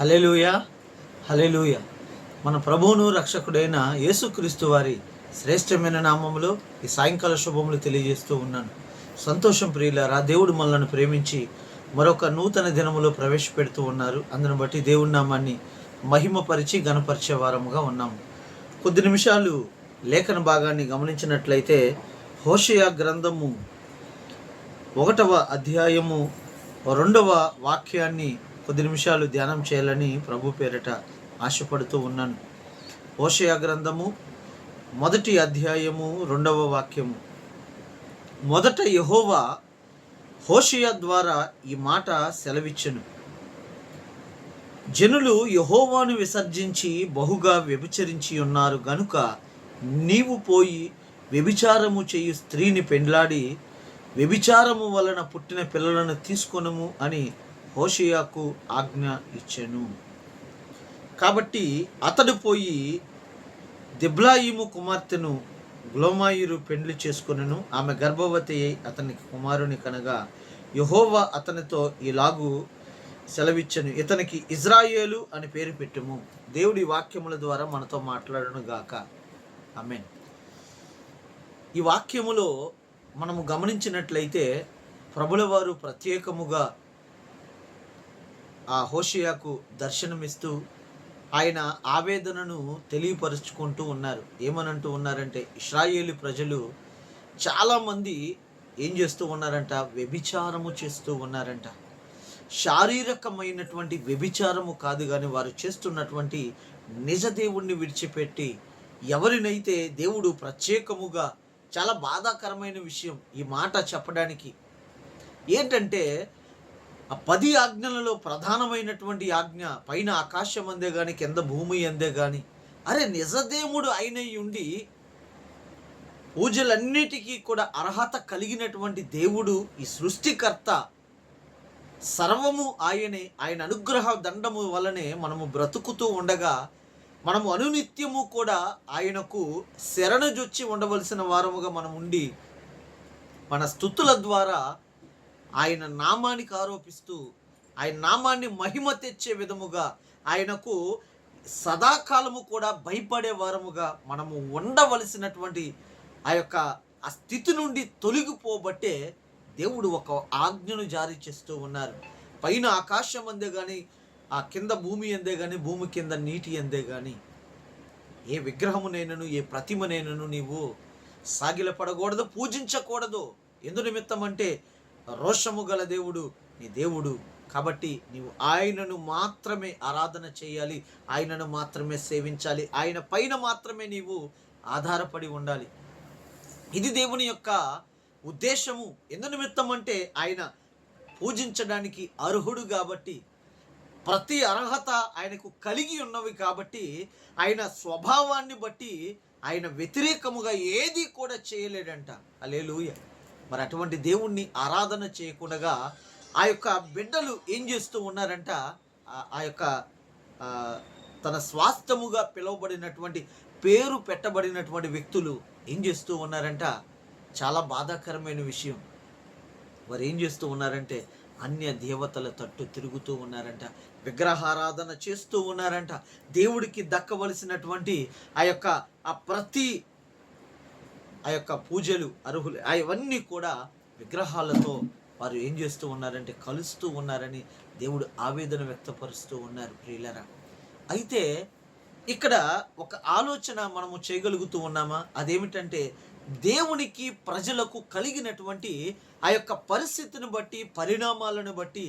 Hallelujah hallelujah మన ప్రభువును రక్షకుడైన యేసుక్రీస్తు వారి శ్రేష్టమైన నామములో ఈ సాయంకాల శుభములు తెలియజేస్తూ ఉన్నాను. సంతోషం ప్రియులారా దేవుడు మనల్ని ప్రేమించి మరొక నూతన దినములో ప్రవేశపెడుతూ ఉన్నారు. అందును బట్టి దేవుడి నామాన్ని మహిమపరిచి గణపరిచే వారముగా ఉన్నాము. కొద్ది నిమిషాలు లేఖన భాగాన్ని గమనించినట్లయితే హోషయ గ్రంథము ఒకటవ అధ్యాయము రెండవ వాక్యాన్ని కొద్ది నిమిషాలు ధ్యానం చేయాలని ప్రభు పేరిట ఆశపడుతూ ఉన్నాను. ఓషయ గ్రంథము మొదటి అధ్యాయము రెండవ వాక్యము. మొదట యహోవా హోషయ ద్వారా ఈ మాట సెలవిచ్చెను. జనులు యహోవాను విసర్జించి బహుగా వ్యభిచరించి ఉన్నారు గనుక నీవు పోయి వ్యభిచారము చేయు స్త్రీని పెండ్లాడి వ్యభిచారము వలన పుట్టిన పిల్లలను తీసుకొనము అని హోషియాకు ఆజ్ఞ ఇచ్చెను. కాబట్టి అతడు పోయి దిబ్లాయిము కుమార్తెను గ్లోమాయిరు పెండ్లి చేసుకునను. ఆమె గర్భవతి అయి అతనికి కుమారుని కనగా యహోవా అతనితో ఇలాగు సెలవిచ్చను. ఇతనికి ఇజ్రాయేలు అని పేరు పెట్టుము. దేవుడి వాక్యముల ద్వారా మనతో మాట్లాడను గాక. అమెన్ ఈ వాక్యములో మనము గమనించినట్లయితే ప్రభుల వారు ప్రత్యేకముగా ఆ హోషియాకు దర్శనమిస్తూ ఆయన ఆవేదనను తెలియపరుచుకుంటూ ఉన్నారు. ఏమనంటూ ఉన్నారంటే ఇస్రాయేలు ప్రజలు చాలామంది ఏం చేస్తూ ఉన్నారంట? వ్యభిచారము చేస్తూ ఉన్నారంట. శారీరకమైనటువంటి వ్యభిచారము కాదు కానీ వారు చేస్తున్నటువంటి నిజ దేవుణ్ణి విడిచిపెట్టి ఎవరినైతే దేవుడు ప్రత్యేకముగా చాలా బాధాకరమైన విషయం ఈ మాట చెప్పడానికి ఏంటంటే ఆ పది ఆజ్ఞలలో ప్రధానమైనటువంటి ఆజ్ఞ పైన ఆకాశం అందే కానీ కింద భూమి అందే కానీ అరే నిజదేవుడు అయిన ఉండి పూజలన్నిటికీ కూడా అర్హత కలిగినటువంటి దేవుడు ఈ సృష్టికర్త సర్వము ఆయనే ఆయన అనుగ్రహ దండము వలనే మనము బ్రతుకుతూ ఉండగా మనము అనునిత్యము కూడా ఆయనకు శరణజొచ్చి ఉండవలసిన వారముగా మనం ఉండి మన స్థుతుల ద్వారా ఆయన నామానికి ఆరోపిస్తూ ఆయన నామాన్ని మహిమ తెచ్చే విధముగా ఆయనకు సదాకాలము కూడా భయపడే వారముగా మనము ఉండవలసినటువంటి ఆ యొక్క ఆ స్థితి నుండి తొలగిపోబట్టే దేవుడు ఒక ఆజ్ఞను జారీ చేస్తూ ఉన్నారు. పైన ఆకాశం అందే కానీ ఆ కింద భూమి అందే కానీ భూమి కింద నీటి అందే కానీ ఏ విగ్రహమునైనను ఏ ప్రతిమనైనను నీవు సాగిలపడకూడదు పూజించకూడదు. ఎందు నిమిత్తం అంటే రోషము గల దేవుడు నీ దేవుడు. కాబట్టి నీవు ఆయనను మాత్రమే ఆరాధన చేయాలి ఆయనను మాత్రమే సేవించాలి ఆయన పైన మాత్రమే నీవు ఆధారపడి ఉండాలి. ఇది దేవుని యొక్క ఉద్దేశము. ఎందు నిమిత్తం అంటే ఆయన పూజించడానికి అర్హుడు కాబట్టి ప్రతి అర్హత ఆయనకు కలిగి ఉన్నవి కాబట్టి ఆయన స్వభావాన్ని బట్టి ఆయన వ్యతిరేకముగా ఏది కూడా చేయలేడంట. అలేలుయ మరి అటువంటి దేవుణ్ణి ఆరాధన చేయకుండా ఆ యొక్క బిడ్డలు ఏం చేస్తూ ఉన్నారంట? ఆ- యొక్క తన స్వాస్థముగా పిలువబడినటువంటి పేరు పెట్టబడినటువంటి వ్యక్తులు ఏం చేస్తూ ఉన్నారంట? చాలా బాధాకరమైన విషయం. వారు ఏం చేస్తూ ఉన్నారంటే అన్య దేవతల తట్టు తిరుగుతూ ఉన్నారంట విగ్రహారాధన చేస్తూ ఉన్నారంట. దేవుడికి దక్కవలసినటువంటి ఆ యొక్క ఆ ప్రతి ఆ యొక్క పూజలు అర్హులు అవన్నీ కూడా విగ్రహాలతో వారు ఏం చేస్తూ ఉన్నారంటే కలుస్తూ ఉన్నారని దేవుడు ఆవేదన వ్యక్తపరుస్తూ ఉన్నారు ప్రియులరా. అయితే ఇక్కడ ఒక ఆలోచన మనము చేయగలుగుతూ ఉన్నామా? అదేమిటంటే దేవునికి ప్రజలకు కలిగినటువంటి ఆ యొక్క పరిస్థితిని బట్టి పరిణామాలను బట్టి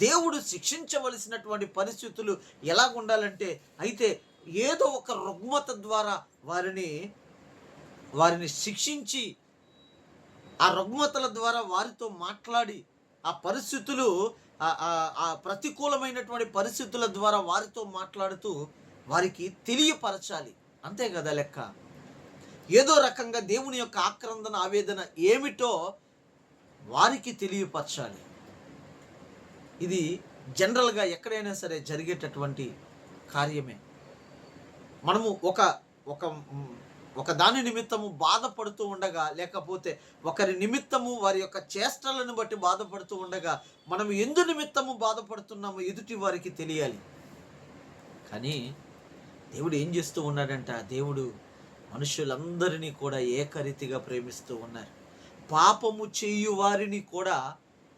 దేవుడు శిక్షించవలసినటువంటి పరిస్థితులు ఎలా ఉండాలంటే అయితే ఏదో ఒక రుగ్మత ద్వారా వారిని వారిని శిక్షించి ఆ రుగ్మతల ద్వారా వారితో మాట్లాడి ఆ పరిస్థితులు ఆ- ప్రతికూలమైనటువంటి పరిస్థితుల ద్వారా వారితో మాట్లాడుతూ వారికి తెలియపరచాలి. అంతే కదా లెక్క? ఏదో రకంగా దేవుని యొక్క ఆక్రందన ఆవేదన ఏమిటో వారికి తెలియపరచాలి. ఇది జనరల్గా ఎక్కడైనా సరే జరిగేటటువంటి కార్యమే. మనము ఒక ఒక ఒకదాని ఒక దాని నిమిత్తము బాధపడుతూ ఉండగా లేకపోతే ఒకరి నిమిత్తము వారి యొక్క చేష్టలను బట్టి బాధపడుతూ ఉండగా మనం ఎందు నిమిత్తము బాధపడుతున్నామో ఎదుటి వారికి తెలియాలి. కానీ దేవుడు ఏం చేస్తూ ఉన్నాడంట? దేవుడు మనుషులందరినీ కూడా ఏకరీతిగా ప్రేమిస్తూ ఉన్నారు. పాపము చేయు వారిని కూడా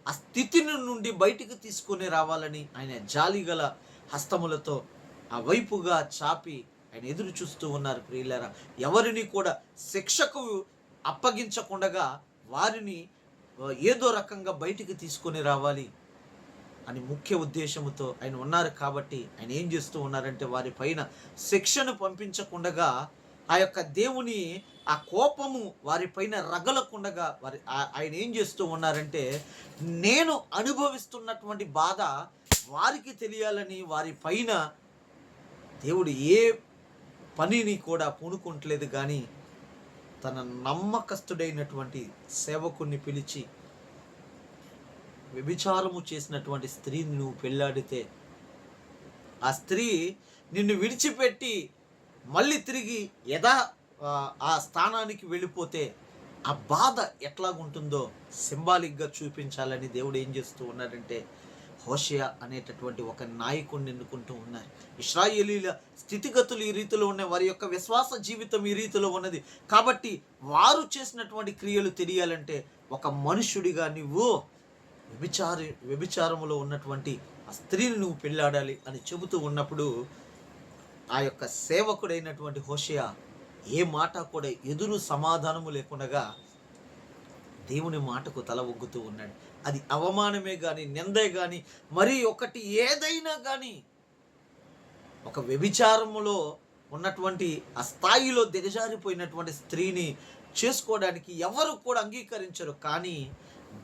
ఆ స్థితిని నుండి బయటికి తీసుకొని రావాలని ఆయన జాలిగల హస్తములతో ఆ వైపుగా చాపి ఆయన ఎదురు చూస్తూ ఉన్నారు ప్రియులారా. ఎవరిని కూడా శిక్షకు అప్పగించకుండగా వారిని ఏదో రకంగా బయటికి తీసుకొని రావాలి అని ముఖ్య ఉద్దేశముతో ఆయన ఉన్నారు కాబట్టి ఆయన ఏం చేస్తూ ఉన్నారంటే వారి పైన శిక్షను పంపించకుండగా ఆ యొక్క దేవుని ఆ కోపము వారి పైన రగలకుండగా వారి ఆయన ఏం చేస్తూ ఉన్నారంటే నేను అనుభవిస్తున్నటువంటి బాధ వారికి తెలియాలని వారి పైన దేవుడు ఏ పనిని కూడా పూనుకుంటలేదు కానీ తన నమ్మకస్తుడైనటువంటి సేవకుణ్ణి పిలిచి వ్యభిచారము చేసినటువంటి స్త్రీని నువ్వు పెళ్ళాడితే ఆ స్త్రీ నిన్ను విడిచిపెట్టి మళ్ళీ తిరిగి యథా ఆ, ఆ స్థానానికి వెళ్ళిపోతే ఆ బాధ ఎట్లాగుంటుందో సింబాలిక్గా చూపించాలని దేవుడు ఏం చేస్తూ ఉన్నాడంటే హోషయ అనేటటువంటి ఒక నాయకుడిని ఎన్నుకుంటూ ఉన్నారు ఇస్రాయేలీల స్థితిగతులు ఈ రీతిలో ఉన్నాయి. వారి యొక్క విశ్వాస జీవితం ఈ రీతిలో ఉన్నది. కాబట్టి వారు చేసినటువంటి క్రియలు తెలియాలంటే ఒక మనుషుడిగా నువ్వు వ్యభిచారి వ్యభిచారములో ఉన్నటువంటి ఆ స్త్రీని నువ్వు పెళ్ళాడాలి అని చెబుతూ ఉన్నప్పుడు ఆ యొక్క సేవకుడైనటువంటి హోషయ ఏ మాట కూడా ఎదురు సమాధానము లేకుండా దేవుని మాటకు తల ఒగ్గుతూ ఉన్నాడు. అది అవమానమే కానీ నిందే కానీ మరి ఒకటి ఏదైనా కానీ ఒక వ్యభిచారములో ఉన్నటువంటి ఆ స్థాయిలో దిగజారిపోయినటువంటి స్త్రీని చేసుకోవడానికి ఎవరు కూడా అంగీకరించరు. కానీ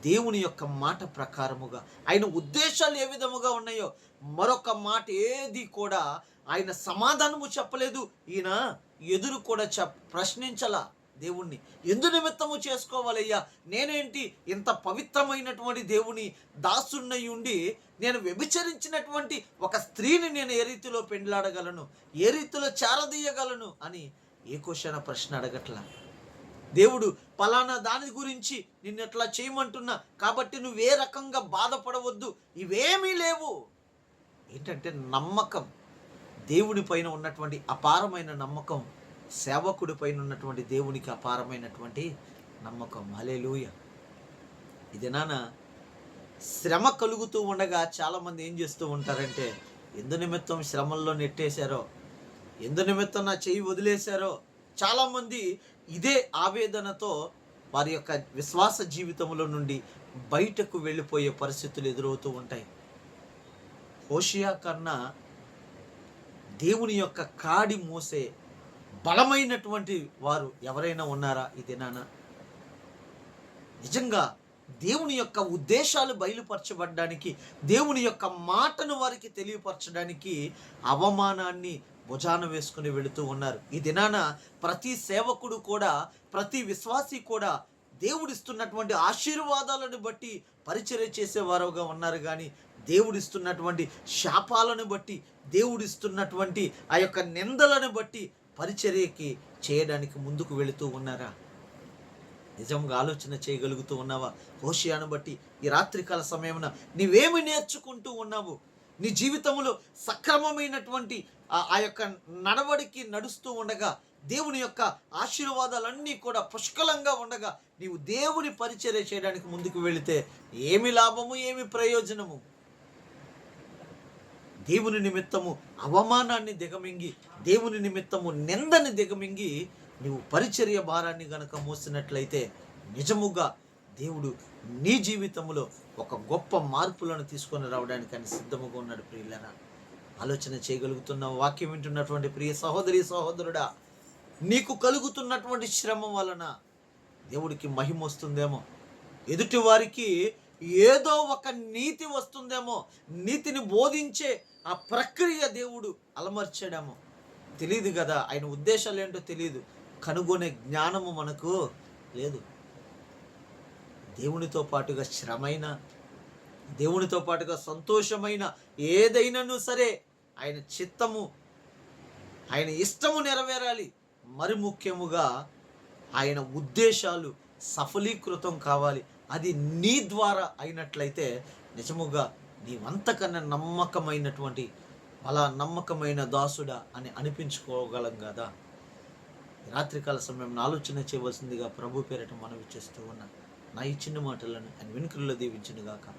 దేవుని యొక్క మాట ప్రకారముగా ఆయన ఉద్దేశాలు ఏ విధముగా ఉన్నాయో మరొక మాట ఏది కూడా ఆయన సమాధానము చెప్పలేదు. ఈయన ఎదురు కూడా చెప్ ప్రశ్నించలా. దేవుణ్ణి. ఎందు నిమిత్తము చేసుకోవాలయ్యా? నేనేంటి? ఇంత పవిత్రమైనటువంటి దేవుని దాసున్నై ఉండి నేను వ్యభిచరించినటువంటి ఒక స్త్రీని నేను ఏ రీతిలో పెండ్లాడగలను? ఏ రీతిలో చేరదీయగలను? అని ఏ క్వశ్చన ప్రశ్న అడగట్లా. దేవుడు పలానా దాని గురించి నిన్ను ఎట్లా చేయమంటున్నా? కాబట్టి నువ్వే రకంగా బాధపడవద్దు. ఇవేమీ లేవు. ఏంటంటే నమ్మకం. దేవుడి పైన ఉన్నటువంటి అపారమైన నమ్మకం. సేవకుడి పైన ఉన్నటువంటి దేవునికి అపారమైనటువంటి నమ్మకం. హలేలుయ ఇది శ్రమ కలుగుతూ ఉండగా చాలామంది ఏం చేస్తూ ఉంటారంటే ఎందు నిమిత్తం శ్రమల్లో నెట్టేశారో ఎందు నిమిత్తం నా చెయ్యి వదిలేశారో చాలామంది ఇదే ఆవేదనతో వారి యొక్క విశ్వాస జీవితంలో నుండి బయటకు వెళ్ళిపోయే పరిస్థితులు ఎదురవుతూ ఉంటాయి. హోషియా కన్నా దేవుని యొక్క కాడి మోసే బలమైనటువంటి వారు ఎవరైనా ఉన్నారా? ఈ దినాన నిజంగా దేవుని యొక్క ఉద్దేశాలు బయలుపరచబడడానికి దేవుని యొక్క మాటను వారికి తెలియపరచడానికి అవమానాన్ని భుజాన వేసుకుని వెళుతూ ఉన్నారు. ఈ దినాన ప్రతి సేవకుడు కూడా ప్రతి విశ్వాసి కూడా దేవుడిస్తున్నటువంటి ఆశీర్వాదాలను బట్టి పరిచర్య చేసేవారుగా ఉన్నారు. కానీ దేవుడిస్తున్నటువంటి శాపాలను బట్టి దేవుడిస్తున్నటువంటి ఆ యొక్క నిందలను బట్టి పరిచర్యకి చేయడానికి ముందుకు వెళుతూ ఉన్నారా? నిజంగా ఆలోచన చేయగలుగుతూ ఉన్నావా? హోషియాను బట్టి ఈ రాత్రికాల సమయమున నీవేమి నేర్చుకుంటూ ఉన్నావు? నీ జీవితంలో సక్రమమైనటువంటి ఆ- ఆ యొక్క నడవడికి నడుస్తూ ఉండగా దేవుని యొక్క ఆశీర్వాదాలన్నీ కూడా పుష్కలంగా ఉండగా నీవు దేవుని పరిచర్య చేయడానికి ముందుకు వెళితే ఏమి లాభము ఏమి ప్రయోజనము? దేవుని నిమిత్తము అవమానాన్ని దిగమింగి దేవుని నిమిత్తము నిందని దిగమింగి నీవు పరిచర్య భారాన్ని గనక మోసినట్లయితే నిజముగా దేవుడు నీ జీవితంలో ఒక గొప్ప మార్పులను తీసుకొని రావడానికి అని సిద్ధముగా ఉన్నాడు ప్రియులన ఆలోచన చేయగలుగుతున్న వాక్యం వింటున్నటువంటి ప్రియ సహోదరి సహోదరుడా నీకు కలుగుతున్నటువంటి శ్రమ వలన దేవుడికి మహిమ వస్తుందేమో? ఎదుటి వారికి ఏదో ఒక నీతి వస్తుందేమో? నీతిని బోధించే ఆ ప్రక్రియ దేవుడు అలమర్చాడేమో. తెలియదు కదా ఆయన ఉద్దేశాలు ఏంటో తెలియదు కనుగొనే జ్ఞానము మనకు లేదు. దేవునితో పాటుగా శ్రమైన దేవునితో పాటుగా సంతోషమైన ఏదైనాను సరే ఆయన చిత్తము ఆయన ఇష్టము నెరవేరాలి. మరి ముఖ్యముగా ఆయన ఉద్దేశాలు సఫలీకృతం కావాలి. అది నీ ద్వారా అయినట్లయితే నిజముగా నీవంతకన్నా నమ్మకమైనటువంటి అలా నమ్మకమైన దాసుడా అని అనిపించుకోగలం కదా? రాత్రికాల సమయం ఆలోచన చేయవలసిందిగా ప్రభు పేరట మనవి చేస్తూ ఉన్నా. నా ఈ చిన్న మాటలను ఆయన వెనుకల్లో దీవించినగాక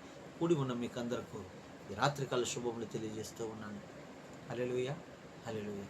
కూడి ఉన్న మీకు అందరకు ఈ రాత్రికాల శుభములు తెలియజేస్తూ ఉన్నాను. హల్లెలూయా హల్లెలూయా.